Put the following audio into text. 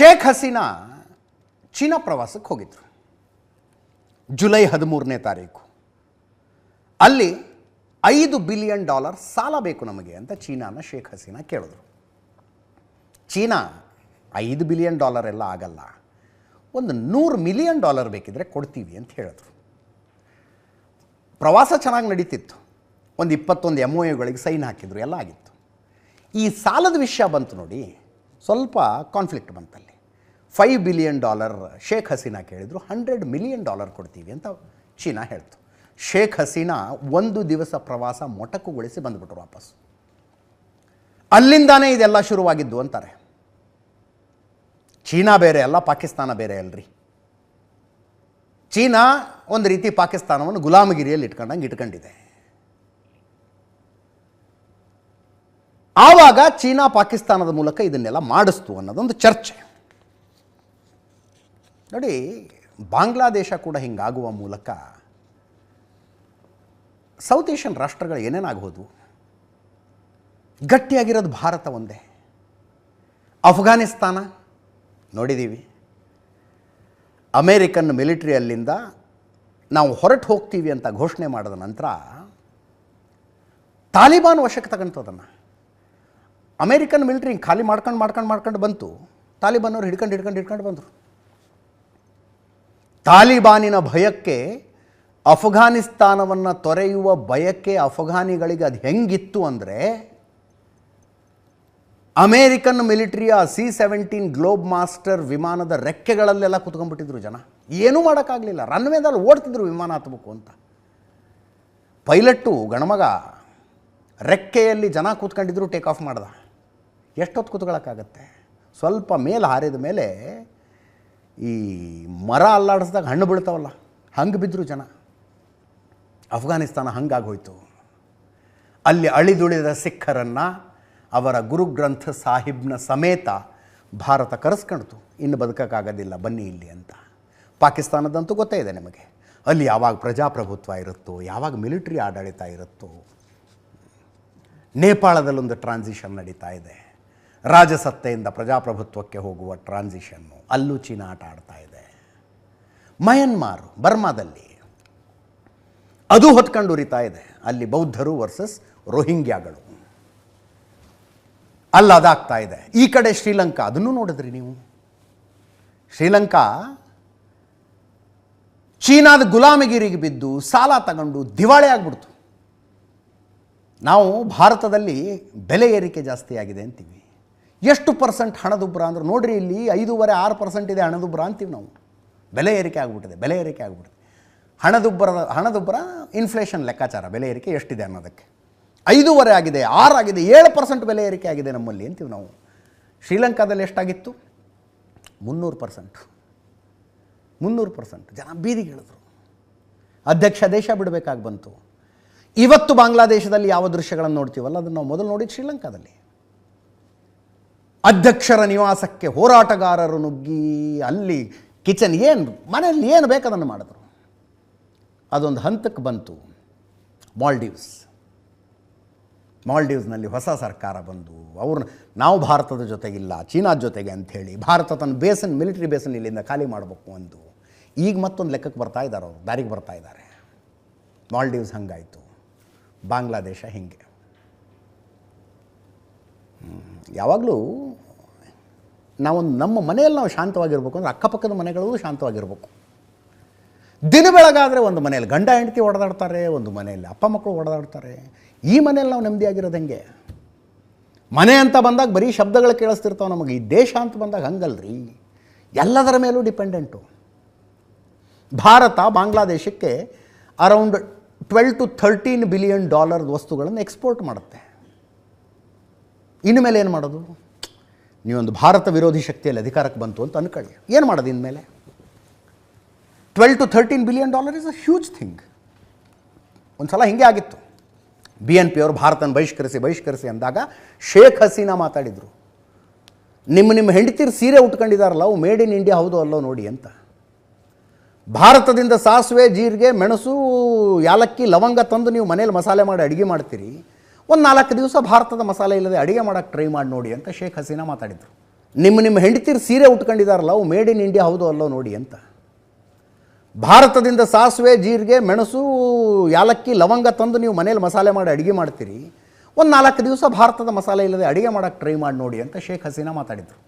Sheikh Hasina China ಪ್ರವಾಸಕ್ಕೆ ಹೋಗಿದ್ರು. July ಹದಿಮೂರನೇ ತಾರೀಕು. ಅಲ್ಲಿ ಐದು ಬಿಲಿಯನ್ ಡಾಲರ್ ಸಾಲ ಬೇಕು ನಮಗೆ ಅಂತ ಚೀನಾನ ಶೇಖ್ ಹಸೀನಾ ಕೇಳಿದ್ರು. ಚೀನಾ ಐದು ಬಿಲಿಯನ್ ಡಾಲರ್ ಎಲ್ಲ ಆಗಲ್ಲ, ಒಂದು ನೂರು ಮಿಲಿಯನ್ ಡಾಲರ್ ಬೇಕಿದ್ರೆ ಕೊಡ್ತೀವಿ ಅಂತ ಹೇಳಿದ್ರು. ಪ್ರವಾಸ ಚೆನ್ನಾಗಿ ನಡೀತಿತ್ತು. ಒಂದು ಇಪ್ಪತ್ತೊಂದು ಎಂ ಒ ಎಗಳಿಗೆ ಸೈನ್ ಹಾಕಿದ್ರು, ಎಲ್ಲ ಆಗಿತ್ತು. ಈ ಸಾಲದ ವಿಷಯ ಬಂತು ನೋಡಿ, ಸ್ವಲ್ಪ conflict ಬಂತಲ್ಲಿ. Five billion dollar Sheikh Hasina ಕೇಳಿದ್ರು ಹಂಡ್ರೆಡ್ ಮಿಲಿಯನ್ ಡಾಲರ್ ಕೊಡ್ತೀವಿ ಅಂತ ಚೀನಾ ಹೇಳ್ತು. ಶೇಖ್ ಹಸೀನಾ ಒಂದು ದಿವಸ ಪ್ರವಾಸ ಮೊಟಕುಗೊಳಿಸಿ ಬಂದ್ಬಿಟ್ರು ವಾಪಸ್. ಅಲ್ಲಿಂದಾನೇ ಇದೆಲ್ಲ ಶುರುವಾಗಿದ್ದು ಅಂತಾರೆ. ಚೀನಾ ಬೇರೆ ಅಲ್ಲ, ಪಾಕಿಸ್ತಾನ ಬೇರೆ ಅಲ್ರಿ. ಚೀನಾ ಒಂದು ರೀತಿ ಪಾಕಿಸ್ತಾನವನ್ನು ಗುಲಾಮಗಿರಿಯಲ್ಲಿ ಇಟ್ಕೊಂಡಂಗೆ ಇಟ್ಕೊಂಡಿದೆ. ಆವಾಗ ಚೀನಾ ಪಾಕಿಸ್ತಾನದ ಮೂಲಕ ಇದನ್ನೆಲ್ಲ ಮಾಡಿಸ್ತು ಅನ್ನೋದೊಂದು ಚರ್ಚೆ. ನೋಡಿ, ಬಾಂಗ್ಲಾದೇಶ ಕೂಡ ಹಿಂಗಾಗುವ ಮೂಲಕ ಸೌತ್ ಏಷ್ಯನ್ ರಾಷ್ಟ್ರಗಳು ಏನೇನಾಗ್ಬೋದು ಗಟ್ಟಿಯಾಗಿರೋದು ಭಾರತ ಒಂದೇ. ಅಫ್ಘಾನಿಸ್ತಾನ ನೋಡಿದ್ದೀವಿ ಅಮೇರಿಕನ್ ಮಿಲಿಟ್ರಿ ಅಲ್ಲಿಂದ ನಾವು ಹೊರಟು ಹೋಗ್ತೀವಿ ಅಂತ ಘೋಷಣೆ ಮಾಡಿದ ನಂತರ ತಾಲಿಬಾನ್ ವಶಕ್ಕೆ ತಗೊಂತದನ್ನು ಅಮೇರಿಕನ್ ಮಿಲಿಟ್ರಿ ಖಾಲಿ ಮಾಡ್ಕೊಂಡು ಮಾಡ್ಕೊಂಡು ಮಾಡ್ಕೊಂಡು ಬಂತು. ತಾಲಿಬಾನ್ ಅವ್ರು ಹಿಡ್ಕೊಂಡು ಹಿಡ್ಕೊಂಡು ಹಿಡ್ಕೊಂಡು ಬಂದರು. ತಾಲಿಬಾನಿನ ಭಯಕ್ಕೆ ಅಫ್ಘಾನಿಸ್ತಾನವನ್ನು ತೊರೆಯುವ ಭಯಕ್ಕೆ ಅಫ್ಘಾನಿಗಳಿಗೆ ಅದು ಹೆಂಗಿತ್ತು ಅಂದರೆ ಅಮೇರಿಕನ್ ಮಿಲಿಟ್ರಿಯ ಸಿ ಸೆವೆಂಟೀನ್ ಗ್ಲೋಬ್ ಮಾಸ್ಟರ್ ವಿಮಾನದ ರೆಕ್ಕೆಗಳಲ್ಲೆಲ್ಲ ಕುತ್ಕೊಂಡ್ಬಿಟ್ಟಿದ್ರು ಜನ. ಏನೂ ಮಾಡೋಕ್ಕಾಗಲಿಲ್ಲ. ರನ್ವೇದಲ್ಲಿ ಓಡ್ತಿದ್ರು ವಿಮಾನ ಹತ್ತಬೇಕು ಅಂತ. ಪೈಲಟ್ಟು ಗಣಮಗ ರೆಕ್ಕೆಯಲ್ಲಿ ಜನ ಕೂತ್ಕೊಂಡಿದ್ರು ಟೇಕ್ ಆಫ್ ಮಾಡ್ದ. ಎಷ್ಟೊತ್ತು ಕೂತ್ಕೊಳ್ಳೋಕ್ಕಾಗತ್ತೆ ಸ್ವಲ್ಪ ಮೇಲೆ ಹಾರಿದ ಮೇಲೆ ಈ ಮರ ಅಲ್ಲಾಡಿಸ್ದಾಗ ಹಣ್ಣು ಬೀಳ್ತಾವಲ್ಲ, ಹಂಗೆ ಬಿದ್ದರು ಜನ. ಅಫ್ಘಾನಿಸ್ತಾನ ಹಂಗಾಗೋಯ್ತು. ಅಲ್ಲಿ ಅಳಿದುಳಿದ ಸಿಖ್ಖರನ್ನು ಅವರ ಗುರುಗ್ರಂಥ ಸಾಹಿಬ್ನ ಸಮೇತ ಭಾರತ ಕರೆಸ್ಕೊಳ್ತು ಇನ್ನು ಬದುಕೋಕ್ಕಾಗೋದಿಲ್ಲ, ಬನ್ನಿ ಇಲ್ಲಿ ಅಂತ. ಪಾಕಿಸ್ತಾನದಂತೂ ಗೊತ್ತೇ ಇದೆ ನಿಮಗೆ. ಅಲ್ಲಿ ಯಾವಾಗ ಪ್ರಜಾಪ್ರಭುತ್ವ ಇರುತ್ತೋ, ಯಾವಾಗ ಮಿಲಿಟ್ರಿ ಆಡಳಿತ ಇರುತ್ತೋ. ನೇಪಾಳದಲ್ಲೊಂದು ಟ್ರಾನ್ಸಿಷನ್ ನಡೀತಾ ಇದೆ. ರಾಜಸತ್ತೆಯಿಂದ ಪ್ರಜಾಪ್ರಭುತ್ವಕ್ಕೆ ಹೋಗುವ ಟ್ರಾನ್ಸಿಷನ್ನು ಅಲ್ಲೂ ಚೀನಾ ಆಟ ಆಡ್ತಾ ಇದೆ. ಮಯನ್ಮಾರ್ ಬರ್ಮಾದಲ್ಲಿ. ಅದು ಹೊತ್ಕೊಂಡು ಉರಿತಾ ಇದೆ. ಅಲ್ಲಿ ಬೌದ್ಧರು ವರ್ಸಸ್ ರೋಹಿಂಗ್ಯಾಗಳು. ಅಲ್ಲಿ, ಅದಾಗ್ತಾ ಇದೆ. ಈ ಕಡೆ ಶ್ರೀಲಂಕಾ, ಅದನ್ನು ನೋಡಿದ್ರಿ ನೀವು? ಶ್ರೀಲಂಕಾ ಚೀನಾದ ಗುಲಾಮಗಿರಿಗೆ ಬಿದ್ದು ಸಾಲ ತಗೊಂಡು ದಿವಾಳಿ ಆಗ್ಬಿಡ್ತು. ನಾವು ಭಾರತದಲ್ಲಿ ಬೆಲೆ ಏರಿಕೆ ಜಾಸ್ತಿ ಆಗಿದೆ ಅಂತೀವಿ. ಎಷ್ಟು ಪರ್ಸೆಂಟ್ ಹಣದುಬ್ಬರ ಅಂದ್ರೆ ನೋಡ್ರಿ ಇಲ್ಲಿ ಐದೂವರೆ, ಆರು ಪರ್ಸೆಂಟ್ ಇದೆ ಹಣದುಬ್ಬರ ಅಂತೀವಿ ನಾವು. ಬೆಲೆ ಏರಿಕೆ ಆಗಿಬಿಟ್ಟಿದೆ, ಬೆಲೆ ಏರಿಕೆ ಆಗಿಬಿಟ್ಟಿದೆ. ಹಣದುಬ್ಬರದ ಹಣದುಬ್ಬರ ಇನ್ಫ್ಲೇಷನ್ ಲೆಕ್ಕಾಚಾರ, ಬೆಲೆ ಏರಿಕೆ ಎಷ್ಟಿದೆ ಅನ್ನೋದಕ್ಕೆ. ಐದೂವರೆ ಆಗಿದೆ ಆರಾಗಿದೆ ಏಳು ಪರ್ಸೆಂಟ್ ಬೆಲೆ ಏರಿಕೆ ಆಗಿದೆ ನಮ್ಮಲ್ಲಿ ಅಂತೀವಿ ನಾವು. ಶ್ರೀಲಂಕಾದಲ್ಲಿ ಎಷ್ಟಾಗಿತ್ತು? ಮುನ್ನೂರು ಪರ್ಸೆಂಟ್. ಮುನ್ನೂರು ಪರ್ಸೆಂಟ್. ಜನ ಬೀದಿಗಿಳಿದ್ರು ಅಧ್ಯಕ್ಷ ದೇಶ ಬಿಡಬೇಕಾಗಿ ಬಂತು. ಇವತ್ತು ಬಾಂಗ್ಲಾದೇಶದಲ್ಲಿ ಯಾವ ದೃಶ್ಯಗಳನ್ನು ನೋಡ್ತೀವಲ್ಲ, ಅದನ್ನು ನಾವು ಮೊದಲು ನೋಡಿದ್ದು ಶ್ರೀಲಂಕಾದಲ್ಲಿ. ಅಧ್ಯಕ್ಷರ ನಿವಾಸಕ್ಕೆ ಹೋರಾಟಗಾರರು ನುಗ್ಗಿ ಅಲ್ಲಿ ಕಿಚನ್ ಏನು ಮನೆಯಲ್ಲಿ ಏನು ಬೇಕದನ್ನು ಮಾಡಿದ್ರು. ಅದೊಂದು ಹಂತಕ್ಕೆ ಬಂತು. ಮಾಲ್ಡೀವ್ಸ್. ಮಾಲ್ಡೀವ್ಸ್ನಲ್ಲಿ ಹೊಸ ಸರ್ಕಾರ ಬಂದು ಅವ್ರನ್ನ ನಾವು ಭಾರತದ ಜೊತೆಗಿಲ್ಲ ಚೀನಾದ ಜೊತೆಗೆ ಅಂಥೇಳಿ ಭಾರತ ತನ್ನ ಬೇಸನ್, ಮಿಲಿಟರಿ ಬೇಸನ್ ಇಲ್ಲಿಂದ ಖಾಲಿ ಮಾಡಬೇಕು ಅಂದು ಈಗ ಮತ್ತೊಂದು ಲೆಕ್ಕಕ್ಕೆ ಬರ್ತಾ ಇದ್ದಾರೆ ಅವರು, ದಾರಿಗೆ ಬರ್ತಾ ಇದ್ದಾರೆ. ಮಾಲ್ಡೀವ್ಸ್ ಹಂಗಾಯಿತು. ಬಾಂಗ್ಲಾದೇಶ ಹಿಂಗೆ. ಯಾವಾಗಲೂ ನಾವೊಂದು ನಮ್ಮ ಮನೆಯಲ್ಲಿ ನಾವು ಶಾಂತವಾಗಿರ್ಬೇಕು ಅಂದರೆ ಅಕ್ಕಪಕ್ಕದ ಮನೆಗಳಲ್ಲೂ ಶಾಂತವಾಗಿರ್ಬೇಕು. ದಿನ ಬೆಳಗಾದರೆ ಒಂದು ಮನೆಯಲ್ಲಿ ಗಂಡ ಹೆಂಡತಿ ಹೊಡೆದಾಡ್ತಾರೆ ಒಂದು ಮನೆಯಲ್ಲಿ ಅಪ್ಪ ಮಕ್ಕಳು ಹೊಡೆದಾಡ್ತಾರೆ ಈ ಮನೆಯಲ್ಲಿ ನಾವು ನೆಮ್ಮದಿಯಾಗಿರೋದು ಹೆಂಗೆ? ಮನೆ ಅಂತ ಬಂದಾಗ ಬರೀ ಶಬ್ದಗಳು ಕೇಳಿಸ್ತಿರ್ತಾವೆ ನಮಗೆ. ಈ ದೇಶ ಅಂತ ಬಂದಾಗ ಹಂಗಲ್ರಿ. ಎಲ್ಲದರ ಮೇಲೂ dependent Bharat ಬಾಂಗ್ಲಾದೇಶಕ್ಕೆ around twelve to thirteen billion dollar ವಸ್ತುಗಳನ್ನು ಎಕ್ಸ್ಪೋರ್ಟ್ ಮಾಡುತ್ತೆ. ಇನ್ನು ಮೇಲೆ ಏನು ಮಾಡೋದು? ನೀವೊಂದು ಭಾರತ ವಿರೋಧಿ ಶಕ್ತಿಯಲ್ಲಿ ಅಧಿಕಾರಕ್ಕೆ ಬಂತು ಅಂತ ಅನ್ಕೊಳ್ಳಿ. ಏನು ಮಾಡೋದು ಇನ್ಮೇಲೆ? Twelve to thirteen billion dollar is a huge thing ಒಂದು ಸಲ ಹಿಂಗೆ ಆಗಿತ್ತು. ಬಿ ಎನ್ ಪಿ ಅವರು ಭಾರತನ ಬಹಿಷ್ಕರಿಸಿ ಬಹಿಷ್ಕರಿಸಿ ಅಂದಾಗ ಶೇಖ್ ಹಸೀನಾ ಮಾತಾಡಿದರು. ನಿಮ್ಮ ನಿಮ್ಮ ಹೆಂಡತಿರು ಸೀರೆ ಉಟ್ಕೊಂಡಿದಾರಲ್ಲ, ಅವು ಮೇಡ್ ಇನ್ ಇಂಡಿಯಾ ಹೌದು ಅಲ್ಲೋ ನೋಡಿ ಅಂತ. ಭಾರತದಿಂದ ಸಾಸಿವೆ, ಜೀರಿಗೆ, ಮೆಣಸು, ಯಾಲಕ್ಕಿ, ಲವಂಗ ತಂದು ನೀವು ಮನೇಲಿ ಮಸಾಲೆ ಮಾಡಿ ಅಡುಗೆ ಮಾಡ್ತೀರಿ. ಒಂದು ನಾಲ್ಕು ದಿವಸ ಭಾರತದ ಮಸಾಲೆ ಇಲ್ಲದೆ ಅಡುಗೆ ಮಾಡೋಕ್ಕೆ ಟ್ರೈ ಮಾಡಿ ನೋಡಿ ಅಂತ ಶೇಖ್ ಹಸೀನಾ ಮಾತಾಡಿದರು. ನಿಮ್ಮ ನಿಮ್ಮ ಹೆಂಡತಿರು ಸೀರೆ ಉಟ್ಕೊಂಡಿದಾರಲ್ಲ ಅವು ಮೇಡ್ ಇನ್ ಇಂಡಿಯಾ ಹೌದು ಅಲ್ಲೋ ನೋಡಿ ಅಂತ. ಭಾರತದಿಂದ ಸಾಸಿವೆ, ಜೀರಿಗೆ, ಮೆಣಸು, ಯಾಲಕ್ಕಿ, ಲವಂಗ ತಂದು ನೀವು ಮನೇಲಿ ಮಸಾಲೆ ಮಾಡಿ ಅಡುಗೆ ಮಾಡ್ತೀರಿ. ಒಂದು ನಾಲ್ಕು ದಿವಸ ಭಾರತದ ಮಸಾಲೆ ಇಲ್ಲದೆ ಅಡುಗೆ ಮಾಡೋಕ್ಕೆ ಟ್ರೈ ಮಾಡಿ ನೋಡಿ ಅಂತ ಶೇಖ್ ಹಸೀನಾ ಮಾತಾಡಿದರು.